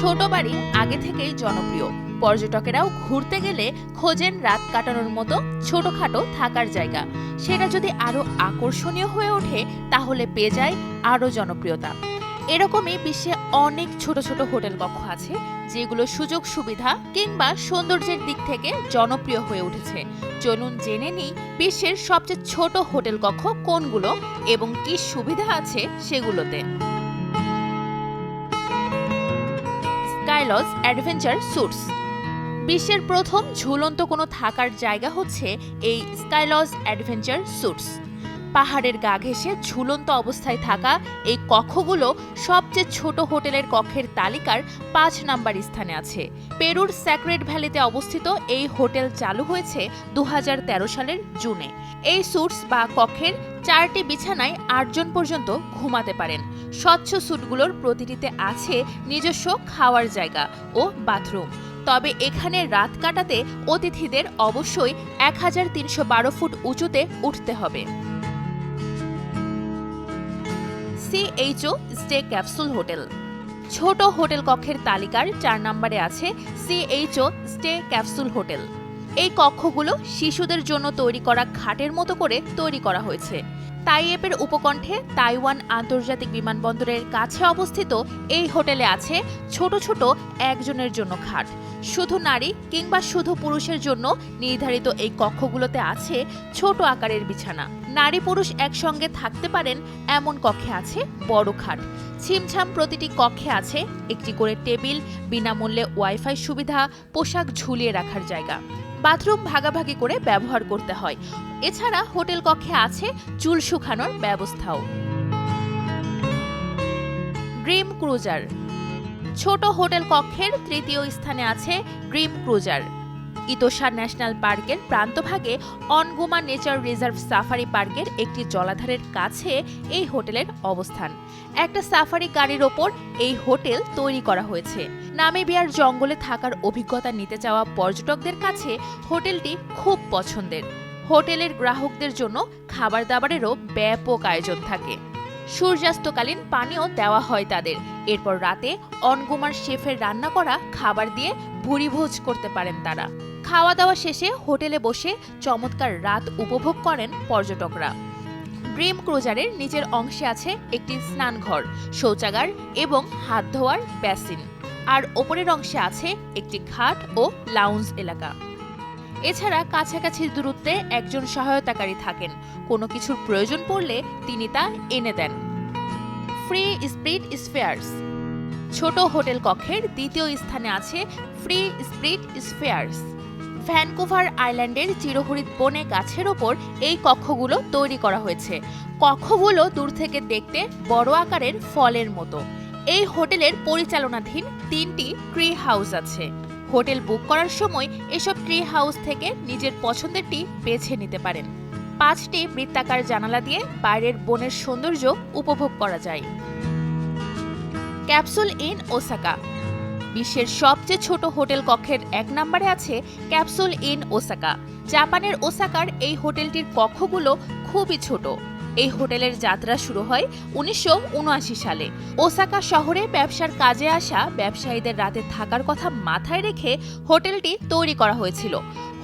ছোট বাড়ি আগে থেকেই জনপ্রিয়। পর্যটকেরাও ঘুরতে গেলে খোঁজেন রাত কাটানোর মতো ছোটখাটো থাকার জায়গা। সেটা যদি আরও আকর্ষণীয় হয়ে ওঠে, তাহলে পেয়ে যায় আরও জনপ্রিয়তা। এরকমই বিশ্বে অনেক ছোট ছোট হোটেল কক্ষ আছে, যেগুলো সুযোগ সুবিধা কিংবা সৌন্দর্যের দিক থেকে জনপ্রিয় হয়ে উঠেছে। চলুন জেনে নিই বিশ্বের সবচেয়ে ছোট হোটেল কক্ষ কোনগুলো এবং কি সুবিধা আছে সেগুলোতে। স্কাইলজ অ্যাডভেঞ্চার সুটস বিশ্বের প্রথম ঝুলন্ত কোনো থাকার জায়গা হচ্ছে এই স্কাইলজ অ্যাডভেঞ্চার সুটস পাহাড়ের গা ঘেঁষে ঝুলন্ত অবস্থায় থাকা এই কক্ষগুলো সবচেয়ে ছোট হোটেলের কক্ষের তালিকার পাঁচ নাম্বার স্থানে আছে। পেরুর স্যাক্রেড ভ্যালিতে অবস্থিত এই হোটেল চালু হয়েছে দু হাজার তেরো সালের জুনে। এই সুটস বা কক্ষের চারটি বিছানায় আটজন পর্যন্ত ঘুমাতে পারেন। স্বচ্ছ স্যুটগুলোর প্রতিটিতে আছে নিজস্ব খাওয়ার জায়গা ও বাথরুম। তবে এখানে রাত কাটাতে অতিথিদের অবশ্যই এক হাজার তিনশো বারো ফুট উঁচুতে উঠতে হবে। CHO stay capsule hotel. ছোট হোটেল কক্ষের তালিকার চার নম্বরে আছে সিএইচও স্টে ক্যাপসুল হোটেল। এই কক্ষগুলো শিশুদের জন্য তৈরি করা খাটের মতো করে তৈরি করা হয়েছে। তাইয়েপের উপকণ্ঠে তাইওয়ান আন্তর্জাতিক বিমানবন্দরের কাছে অবস্থিত এই হোটেলে আছে ছোট ছোট একজনের জন্য খাট শুধু নারী কিংবা শুধু পুরুষের জন্য নির্ধারিত এই কক্ষগুলোতে আছে ছোট আকারের বিছানা। নারী পুরুষ একসঙ্গে থাকতে পারেন এমন কক্ষে আছে বড় খাট। ছিমছাম প্রতিটি কক্ষে আছে একটি করে টেবিল, বিনামূল্যে ওয়াইফাই সুবিধা, পোশাক ঝুলিয়ে রাখার জায়গা। বাথরুম ভাগাভাগি করে ব্যবহার করতে হয়। এছাড়া হোটেল কক্ষে আছে চুল শুকানোর ব্যবস্থাও। Dream cruiser. ছোট হোটেল কক্ষের তৃতীয় স্থানে আছে ড্রিম ক্রুজার। ইতোষা ন্যাশনাল পার্কের প্রান্তভাগে অনগুমা নেচার রিজার্ভ সাফারি পার্কের একটি জলাধারের কাছে এই হোটেলের অবস্থান। একটা সাফারি গাড়ির ওপর এই হোটেল তৈরি করা হয়েছে। নামিবিয়ার জঙ্গলে থাকার অভিজ্ঞতা নিতে চাওয়া পর্যটকদের কাছে হোটেলটি খুব পছন্দের। হোটেলের গ্রাহকদের জন্য খাবার দাবারেরও ব্যাপক আয়োজন থাকে। সূর্যাস্তকালীন পানীয় দেওয়া হয় তাদের। এরপর রাতে অনগুমার শেফের রান্না করা খাবার দিয়ে ভুরিভোজ করতে পারেন তারা। খাওয়া দাওয়া শেষে হোটেলে বসে চমৎকার রাত উপভোগ করেন পর্যটকরা। ড্রিম ক্রুজারের নিচের অংশে আছে একটি স্নানঘর, শৌচাগার এবং হাত ধোয়ার বেসিন। আর ওপরের অংশে আছে একটি ঘাট ও লাউঞ্জ এলাকা। এছাড়া কাছাকাছি দূরত্বে একজন সহায়তাকারী থাকেন। কোনো কিছুর প্রয়োজন পড়লে তিনি তা এনে দেন। ফ্রি স্প্রিট স্পেয়ার্স ছোট হোটেল কক্ষের দ্বিতীয় স্থানে আছে ফ্রি স্প্রিট স্পেয়ার্স ভ্যানকুভার আইল্যান্ডের চিরহরিত বনে গাছের ওপর এই কক্ষগুলো তৈরি করা হয়েছে। কক্ষগুলো দূর থেকে দেখতে বড় আকারের ফলের মতো। এই হোটেলের পরিচালনাধীন তিনটি ট্রি হাউস আছে। হোটেল বুক করার সময় এসব ট্রি হাউস থেকে নিজের পছন্দেরটি বেছে নিতে পারেন। পাঁচটি বৃত্তাকার জানালা দিয়ে বাইরের বনের সৌন্দর্য উপভোগ করা যায়। ক্যাপসুল ইন ওসাকা বিশ্বের সবচেয়ে ছোট হোটেল কক্ষের এক নম্বরে আছে ক্যাপসুল ইন ওসাকা। জাপানের ওসাকার এই হোটেলটির কক্ষগুলো খুবই ছোট। এই হোটেলের যাত্রা শুরু হয় উনিশশো উনআশি সালে। ওসাকা শহরে ব্যবসার কাজে আসা ব্যবসায়ীদের রাতে থাকার কথা মাথায় রেখে হোটেলটি তৈরি করা হয়েছিল।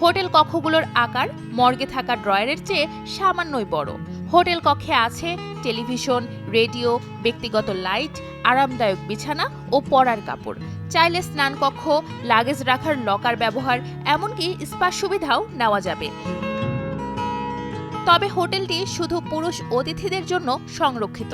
হোটেল কক্ষগুলোর আকার মর্গে থাকা ড্রয়ারের চেয়ে সামান্যই বড়। হোটেল কক্ষে আছে টেলিভিশন, রেডিও, ব্যক্তিগত লাইট, আরামদায়ক বিছানা ও পরার কাপড়। চাইলে স্নান কক্ষ, লাগেজ রাখার লকার ব্যবহার, এমনকি স্পা সুবিধাও নেওয়া যাবে। তবে হোটেলটি শুধু পুরুষ অতিথিদের জন্য সংরক্ষিত।